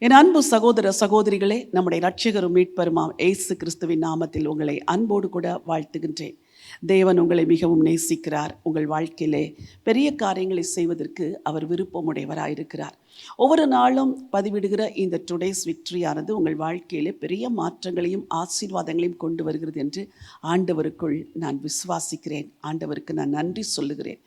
என் அன்பு சகோதர சகோதரிகளே நம்முடைய ரட்சகரும் மீட்பருமாம் ஏசு கிறிஸ்துவின் நாமத்தில் உங்களை அன்போடு கூட வாழ்த்துகின்றேன். தேவன் உங்களை மிகவும் நேசிக்கிறார். உங்கள் வாழ்க்கையிலே பெரிய காரியங்களை செய்வதற்கு அவர் விருப்பமுடையவராயிருக்கிறார். ஒவ்வொரு நாளும் பதிவிடுகிற இந்த டுடேஸ் விக்ட்ரியானது உங்கள் வாழ்க்கையிலே பெரிய மாற்றங்களையும் ஆசீர்வாதங்களையும் கொண்டு வருகிறது என்று ஆண்டவருக்குள் நான் விசுவாசிக்கிறேன். ஆண்டவருக்கு நான் நன்றி சொல்லுகிறேன்.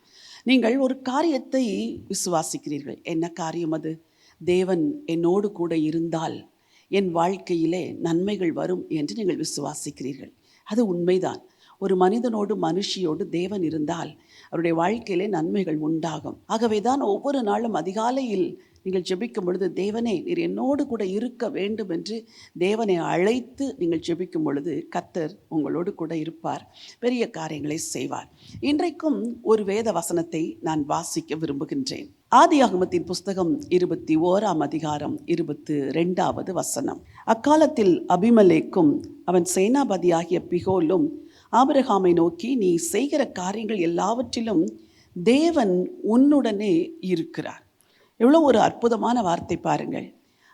நீங்கள் ஒரு காரியத்தை விசுவாசிக்கிறீர்கள். என்ன காரியம் அது? தேவன் என்னோடு கூட இருந்தால் என் வாழ்க்கையிலே நன்மைகள் வரும் என்று நீங்கள் விசுவாசிக்கிறீர்கள். அது உண்மைதான். ஒரு மனிதனோடு மனுஷியோடு தேவன் இருந்தால் அவருடைய வாழ்க்கையிலே நன்மைகள் உண்டாகும். ஆகவே தான் ஒவ்வொரு நாளும் அதிகாலையில் நீங்கள் ஜெபிக்கும் பொழுது தேவனே நீர் என்னோடு கூட இருக்க வேண்டும் என்று தேவனை அழைத்து நீங்கள் ஜெபிக்கும் பொழுது கத்தர் உங்களோடு கூட இருப்பார் பெரிய காரியங்களை செய்வார். இன்றைக்கும் ஒரு வேத வசனத்தை நான் வாசிக்க விரும்புகின்றேன். ஆதியாகமத்தின் புஸ்தகம் இருபத்தி ஓராம் அதிகாரம் இருபத்து ரெண்டாவது வசனம். அக்காலத்தில் அபிமலேக்கும் அவன் சேனாபதியாகிய பிகோலும் ஆபிரகாமை நோக்கி நீ செய்கிற காரியங்கள் எல்லாவற்றிலும் தேவன் உன்னுடனே இருக்கிறார். எவ்வளோ ஒரு அற்புதமான வார்த்தை பாருங்கள்.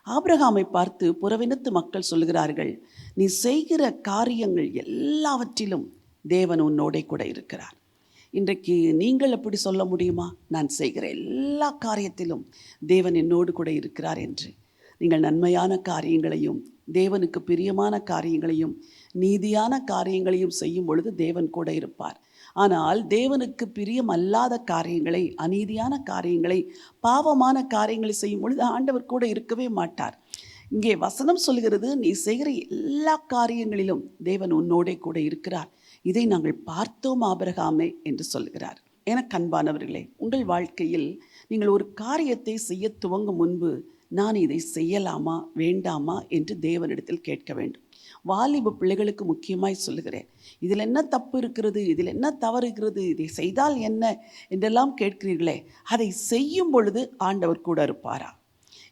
ஆபிரகாமை பார்த்து புறவினத்து மக்கள் சொல்லுகிறார்கள் நீ செய்கிற காரியங்கள் எல்லாவற்றிலும் தேவன் உன்னோடே கூட இருக்கிறார். இன்றைக்கு நீங்கள் எப்படி சொல்ல முடியுமா? நான் செய்கிற எல்லா காரியத்திலும் தேவன் என்னோடு கூட இருக்கிறார் என்று. நீங்கள் நன்மையான காரியங்களையும் தேவனுக்கு பிரியமான காரியங்களையும் நீதியான காரியங்களையும் செய்யும் பொழுது தேவன் கூட இருப்பார். ஆனால் தேவனுக்கு பிரியம் அல்லாத காரியங்களை அநீதியான காரியங்களை பாவமான காரியங்களை செய்யும் பொழுது ஆண்டவர் கூட இருக்கவே மாட்டார். இங்கே வசனம் சொல்கிறது நீ செய்கிற எல்லா காரியங்களிலும் தேவன் உன்னோடே கூட இருக்கிறார். இதை நாங்கள் பார்த்தோம் ஆபரகாமே என்று சொல்கிறார் என கண்பானவர்களே உங்கள் வாழ்க்கையில் நீங்கள் ஒரு காரியத்தை செய்ய துவங்கும் முன்பு நான் இதை செய்யலாமா வேண்டாமா என்று தேவனிடத்தில் கேட்க வேண்டும். வாலிப பிள்ளைகளுக்கு முக்கியமாய் சொல்லுகிறேன் இதில் என்ன தப்பு இருக்கிறது? இதில் என்ன தவறு இருக்கிறது? இதை செய்தால் என்ன? என்றெல்லாம் கேட்கிறீர்களே அதை செய்யும் பொழுது ஆண்டவர் கூட இருப்பாரா?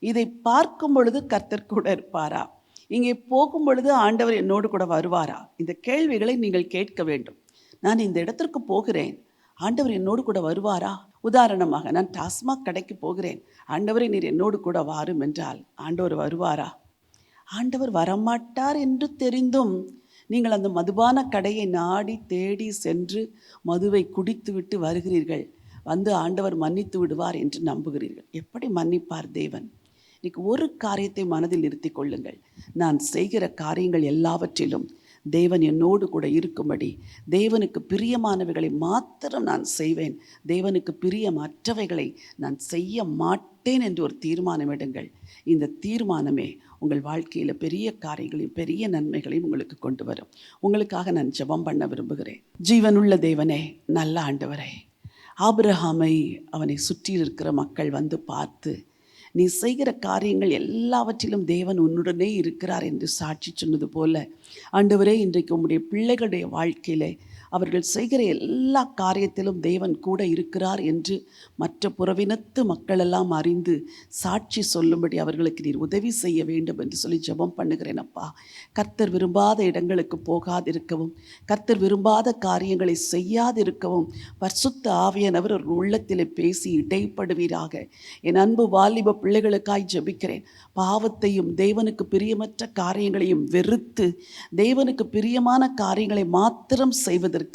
இதை பார்க்கும் பொழுது கர்த்தர் கூட இருப்பாரா? இங்கே போகும் பொழுது ஆண்டவர் என்னோடு கூட வருவாரா? இந்த கேள்விகளை நீங்கள் கேட்க வேண்டும். நான் இந்த இடத்திற்கு போகிறேன். ஆண்டவர் என்னோடு கூட வருவாரா? உதாரணமாக நான் டாஸ்மாக் கடைக்கு போகிறேன். ஆண்டவரை நீர் என்னோடு கூட வாரும் என்றால் ஆண்டவர் வருவாரா? ஆண்டவர் வரமாட்டார் என்று தெரிந்தும் நீங்கள் அந்த மதுபான கடையை நாடி தேடி சென்று மதுவை குடித்துவிட்டு வருகிறீர்கள். வந்து ஆண்டவர் மன்னித்து விடுவார் என்று நம்புகிறீர்கள். எப்படி மன்னிப்பார் தேவன்? இன்னைக்கு ஒரு காரியத்தை மனதில் நிறுத்தி கொள்ளுங்கள் நான் செய்கிற காரியங்கள் எல்லாவற்றிலும் தேவன் என்னோடு கூட இருக்கும்படி தேவனுக்கு பிரியமானவைகளை மாத்திரம் நான் செய்வேன். தேவனுக்கு பிரியமற்றவைகளை நான் செய்ய மாட்டேன் என்று ஒரு தீர்மானம் எடுங்கள். இந்த தீர்மானமே உங்கள் வாழ்க்கையில் பெரிய காரியங்களையும் பெரிய நன்மைகளையும் உங்களுக்கு கொண்டு வரும். உங்களுக்காக நான் ஜெபம் பண்ண விரும்புகிறேன். ஜீவனுள்ள தேவனே நல்ல ஆண்டவரே ஆபிரஹாமை அவனை சுற்றியிருக்கிற மக்கள் வந்து பார்த்து நீ செய்கிற காரியங்கள் எல்லாவற்றிலும் தேவன் உன்னுடனே இருக்கிறார் என்று சாட்சி சொன்னது போல. ஆண்டவரே இன்றைக்கு உம்முடைய பிள்ளைகளுடைய வாழ்க்கையிலே அவர்கள் செய்கிற எல்லா காரியத்திலும் தேவன் கூட இருக்கிறார் என்று மற்ற புறவினத்து மக்களெல்லாம் அறிந்து சாட்சி சொல்லும்படி அவர்களுக்கு நீர் உதவி செய்ய வேண்டும் என்று சொல்லி ஜெபம் பண்ணுகிறேன் அப்பா. கர்த்தர் விரும்பாத இடங்களுக்கு போகாதிருக்கவும் கர்த்தர் விரும்பாத காரியங்களை செய்யாதிருக்கவும் பர்சுத்த ஆவியானவர் ஒரு உள்ளத்திலே பேசி இடைப்படுவீராக. என் அன்பு வாலிப பிள்ளைகளுக்காய் ஜெபிக்கிறேன். பாவத்தையும் தேவனுக்கு பிரியமற்ற காரியங்களையும் வெறுத்து தேவனுக்கு பிரியமான காரியங்களை மாத்திரம் செய்வதற்கு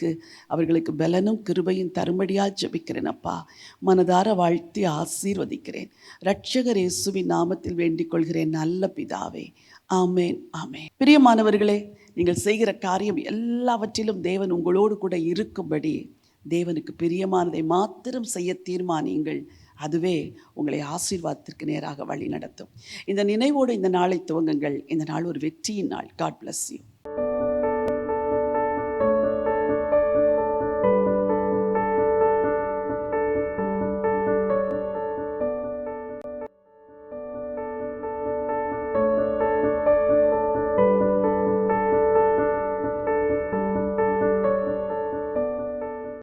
அவர்களுக்கு பலனும் கிருபையும் தரும்படியாக ஜபிக்கிறேன் அப்பா. மனதார வாழ்த்தி ஆசீர்வதிக்கிறேன். ரட்சகர் இயேசுவின் நாமத்தில் வேண்டிக் கொள்கிறேன் நல்ல பிதாவே. ஆமேன் ஆமேன். பிரியமானவர்களே நீங்கள் செய்கிற காரியம் எல்லாவற்றிலும் தேவன் உங்களோடு கூட இருக்கும்படி தேவனுக்கு பிரியமானதை மாத்திரம் செய்ய தீர்மானியுங்கள். அதுவே உங்களை ஆசீர்வாதத்திற்கு நேராக வழி நடத்தும் இந்த நினைவோடு இந்த நாளை துவங்குங்கள். இந்த நாள் ஒரு வெற்றியின் நாள். God bless you